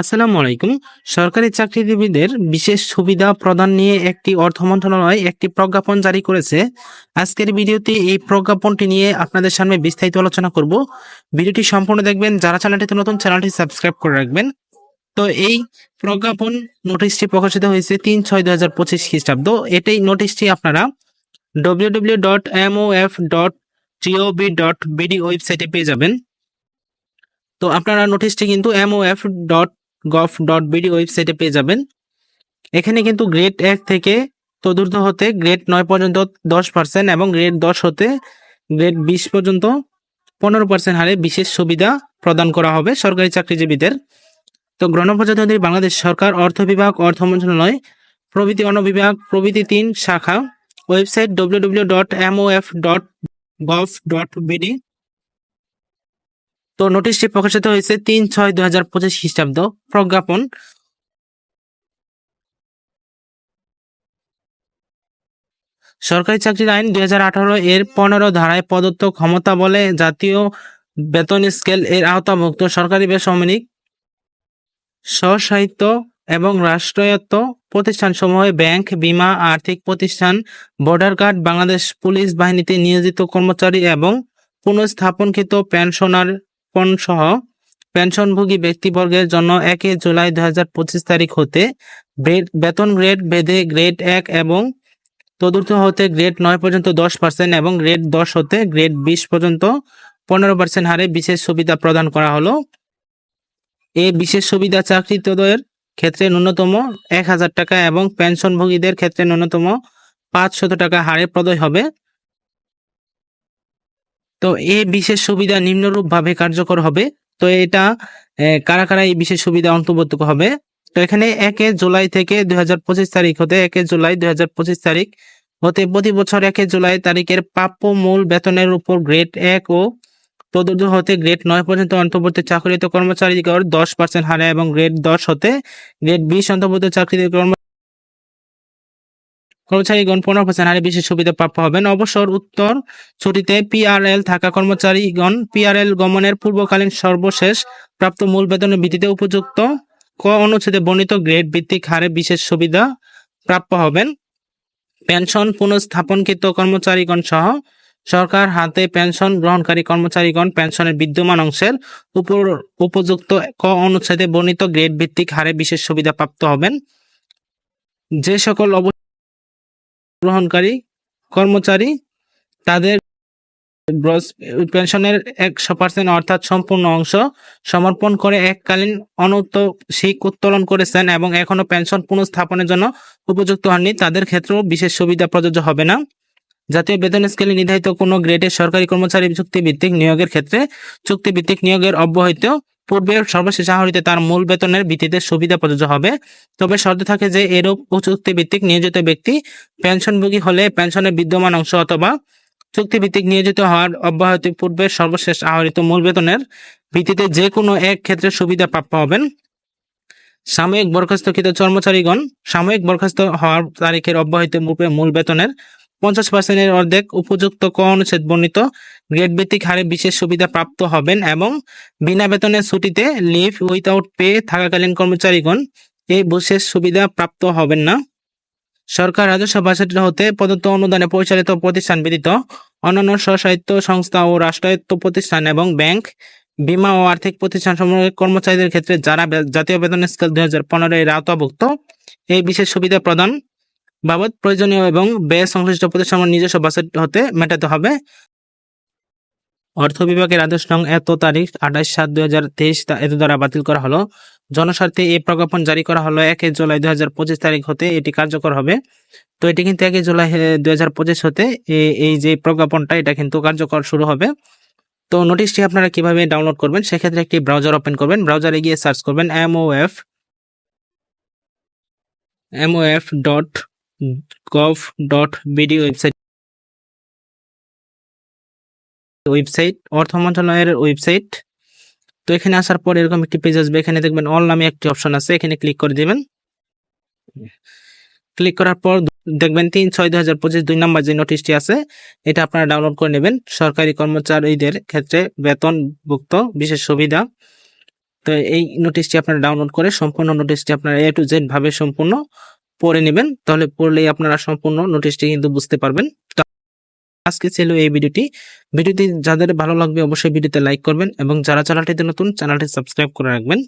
আসসালামু আলাইকুম। সরকারি চাকরিজীবীদের বিশেষ সুবিধা প্রদান নিয়ে একটি অর্থ মন্ত্রণালয় একটি প্রজ্ঞাপন জারি করেছে। আজকের ভিডিওতে এই প্রজ্ঞাপনটি নিয়ে আপনাদের সামনে বিস্তারিত আলোচনা করব। ভিডিওটি সম্পূর্ণ দেখবেন, যারা চ্যানেলটিতে নতুন, চ্যানেলটি সাবস্ক্রাইব করে রাখবেন। তো এই প্রজ্ঞাপন নোটিশটি প্রকাশিত হয়েছে তিন ছয় দু হাজার পঁচিশ খ্রিস্টাব্দ। এটাই নোটিশটি আপনারা W W dot MOF dot GOB dot BD ওয়েবসাইটে পেয়ে যাবেন। তো আপনারা নোটিশটি কিন্তু MOF dot gov dot BD ওয়েবসাইটে পেয়ে যাবেন। এখানে কিন্তু গ্রেড এক থেকে চতুর্থ হতে গ্রেড নয় পর্যন্ত দশ পার্সেন্ট এবং গ্রেড দশ হতে গ্রেড বিশ পর্যন্ত পনেরো পার্সেন্ট হারে বিশেষ সুবিধা প্রদান করা হবে সরকারি চাকরিজীবীদের। তো গণপ্রজাতন্ত্রী বাংলাদেশ সরকার, অর্থ বিভাগ, অর্থ মন্ত্রণালয়, প্রভৃতি অন্য বিভাগ, প্রভৃতি তিন শাখা website W W dot MOF dot gov dot BD তো নোটিশটি প্রকাশিত হয়েছে তিন ছয় দুই হাজার পঁচিশ খ্রিস্টাব্দ। প্রজ্ঞাপন। সরকারি চাকরির আইন দুই হাজার আঠারো এর পনেরো ধারায় প্রদত্ত ক্ষমতা বলে জাতীয় বেতন স্কেল এর আওতাভুক্ত সরকারি বেসামরিক, স্বসাহিত্য এবং রাষ্ট্রায়ত্ত প্রতিষ্ঠানসমূহে ব্যাংক, বীমা, আর্থিক প্রতিষ্ঠান বর্ডার গার্ড বাংলাদেশ পুলিশ বাহিনীতে নিয়োজিত কর্মচারী এবং পুনঃস্থাপনকৃত পেনশনার সহ পেনশনভোগী ব্যক্তিবর্গের জন্য একই জুলাই দুই হাজার পঁচিশ তারিখ হতে বেতন গ্রেড ভেদে গ্রেড এক এবং চতুর্থ হতে গ্রেড নয় পর্যন্ত দশ পার্সেন্ট এবং গ্রেড দশ হতে গ্রেড বিশ পর্যন্ত পনেরো পার্সেন্ট হারে বিশেষ সুবিধা প্রদান করা হলো। এই বিশেষ সুবিধা চাকরিতদের ক্ষেত্রে ন্যূনতম এক হাজার টাকা এবং পেনশনভোগীদের ক্ষেত্রে ন্যূনতম পাঁচশত টাকা হারে প্রদয় হবে। তো এই বিশেষ সুবিধা নিম্নরূপ ভাবে কার্যকর হবে। তো এটা কারা কারা এই বিশেষ সুবিধা অন্তর্ভুক্ত হবে? তো এখানে একে জুলাই থেকে দুই হাজার পঁচিশ তারিখ হতে, একে জুলাই দুই হাজার পঁচিশ তারিখ হতে প্রতি বছর একে জুলাই তারিখের প্রাপ্য মূল বেতনের উপর গ্রেড এক ও চতুর্থ হতে গ্রেড নয় পর্যন্ত অন্তর্ভুক্ত চাকরিত কর্মচারীগণ দশ পার্সেন্ট হারে এবং গ্রেড দশ হতে গ্রেড বিশ অন্তর্ভুক্ত চাকরিত কর্ম কর্মচারীগণ পনেরো পার্সেন্ট হারে বিশেষ সুবিধা প্রাপ্য হবেন। অবসর উত্তর ছুটিতে পিআরএল থাকা কর্মচারীগণ পিআরএল গমনের পূর্বকালীন সর্বশেষ প্রাপ্ত মূল বেতনের ভিত্তিতে উপযুক্ত ক অনুচ্ছেদে বর্ণিত গ্রেড ভিত্তিক হারে বিশেষ সুবিধা প্রাপ্য হবেন। পেনশন পুনঃস্থাপনকৃত কর্মচারীগণ সহ সরকার হাতে পেনশন গ্রহণকারী কর্মচারীগণ পেনশনের বিদ্যমান অংশের উপর উপযুক্ত ক অনুচ্ছেদে বর্ণিত গ্রেড ভিত্তিক হারে বিশেষ সুবিধা প্রাপ্ত হবেন। যে সকল গ্রহণকারী কর্মচারী, তাদের গ্রস পেনশনের একশো পার্সেন্ট অর্থাৎ সম্পূর্ণ অংশ সমর্পণ করে এককালীন অনন্ত শিক উত্তোলন করেছেন এবং এখনও পেনশন পুনঃস্থাপনের জন্য উপযুক্ত হননি। তাদের ক্ষেত্রেও বিশেষ সুবিধা প্রযোজ্য হবে না। জাতীয় বেতন স্কেলে নির্ধারিত কোনো গ্রেডের সরকারি কর্মচারী চুক্তিভিত্তিক নিয়োগের ক্ষেত্রে চুক্তিভিত্তিক নিয়োগের অব্যাহত পূর্বে সর্বশেষ আহরিতে তার মূল বেতনের ভিত্তিতে সুবিধা প্রযোজ্য হবে। তবে শর্ত থাকে যে এরূপ চুক্তিভিত্তিক নিয়োজিত ব্যক্তি পেনশনভোগী হলে পেনশনের বিদ্যমান অংশ অথবা চুক্তিভিত্তিক নিয়োজিত হওয়ার অব্যাহতি পূর্বে সর্বশেষ আহরিত মূল বেতনের ভিত্তিতে যে কোনো এক ক্ষেত্রে সুবিধা প্রাপ্য হবেন। সাময়িক বরখাস্তকৃত কর্মচারীগণ সাময়িক বরখাস্ত হওয়ার তারিখের অব্যাহত পূর্বে মূল বেতনের পঞ্চাশ পার্সেন্টের অর্ধেক উপযুক্ত ক অনুচ্ছেদ বর্ণিত। গ্রেড ভিত্তিক হারে বিশেষ সুবিধা প্রাপ্ত হবেন এবং বিনা বেতনের ছুটিতে লিভ উইথাউট পে থাকাকালীন কর্মচারীগণ এই বিশেষ সুবিধা প্রাপ্ত হবেন না। সরকার রাজস্ব বাজেট হতে প্রদত্ত অনুদানে পরিচালিত প্রতিষ্ঠান ব্যতীত অন্যান্য স্বসাহিত্য সংস্থা ও রাষ্ট্রায়ত্ত প্রতিষ্ঠান এবং ব্যাংক, বীমা ও আর্থিক প্রতিষ্ঠান সমূহের কর্মচারীদের ক্ষেত্রে যারা জাতীয় বেতন স্কেল দুই হাজার পনেরো এর আওতাভুক্ত, এই বিশেষ সুবিধা প্রদান বাবদ প্রয়োজনীয় এবং ব্যয় সংশ্লিষ্ট প্রতিষ্ঠানের নিজস্ব বাজেট হতে মেটাতে হবে। অর্থ বিভাগের আদেশ নং এত তারিখ আঠাশ সাত দুই হাজার তেইশ এত দ্বারা বাতিল করা হলো। জনস্বার্থে এই প্রজ্ঞাপন জারি করা হলো একই জুলাই দুই হাজার পঁচিশ তারিখ হতে এটি কার্যকর হবে। তো এটি কিন্তু একই জুলাই দুই হাজার পঁচিশ হতে এই যে প্রজ্ঞাপনটা, এটা কিন্তু কার্যকর শুরু হবে। তো নোটিশটি আপনারা কীভাবে ডাউনলোড করবেন, সেক্ষেত্রে একটি ব্রাউজার ওপেন করবেন। ব্রাউজারে গিয়ে সার্চ করবেন MOF MOF dot BD website website অর্থ মন্ত্রণালয়ের ওয়েবসাইট তো এখানে আসার পর এরকম একটি পেজ আসবে। এখানে দেখবেন অল নামে একটি অপশন আছে। এখানে ক্লিক করে দিবেন। ক্লিক করার পর দেখবেন তিন ছয় দুই হাজার পঁচিশ দুই নম্বর যে নোটিশটি আছে, এটা আপনারা ডাউনলোড করে নেবেন। সরকারি কর্মচারীদের ক্ষেত্রে বেতনভুক্ত বিশেষ সুবিধা। তো এই নোটিশটি আপনারা ডাউনলোড করে সম্পূর্ণ নোটিশটি আপনারা এ টু জেড ভাবে সম্পূর্ণ পড়ে নেবেন, তাহলে পড়লেই আপনারা সম্পূর্ণ নোটিশটি কিন্তু বুঝতে পারবেন। আজকে ছিল এই ভিডিওটি। ভিডিওটি যাদের ভালো লাগবে অবশ্যই ভিডিওতে লাইক করবেন এবং যারা চ্যানেলটিতে নতুন, চ্যানেলটি সাবস্ক্রাইব করে রাখবেন।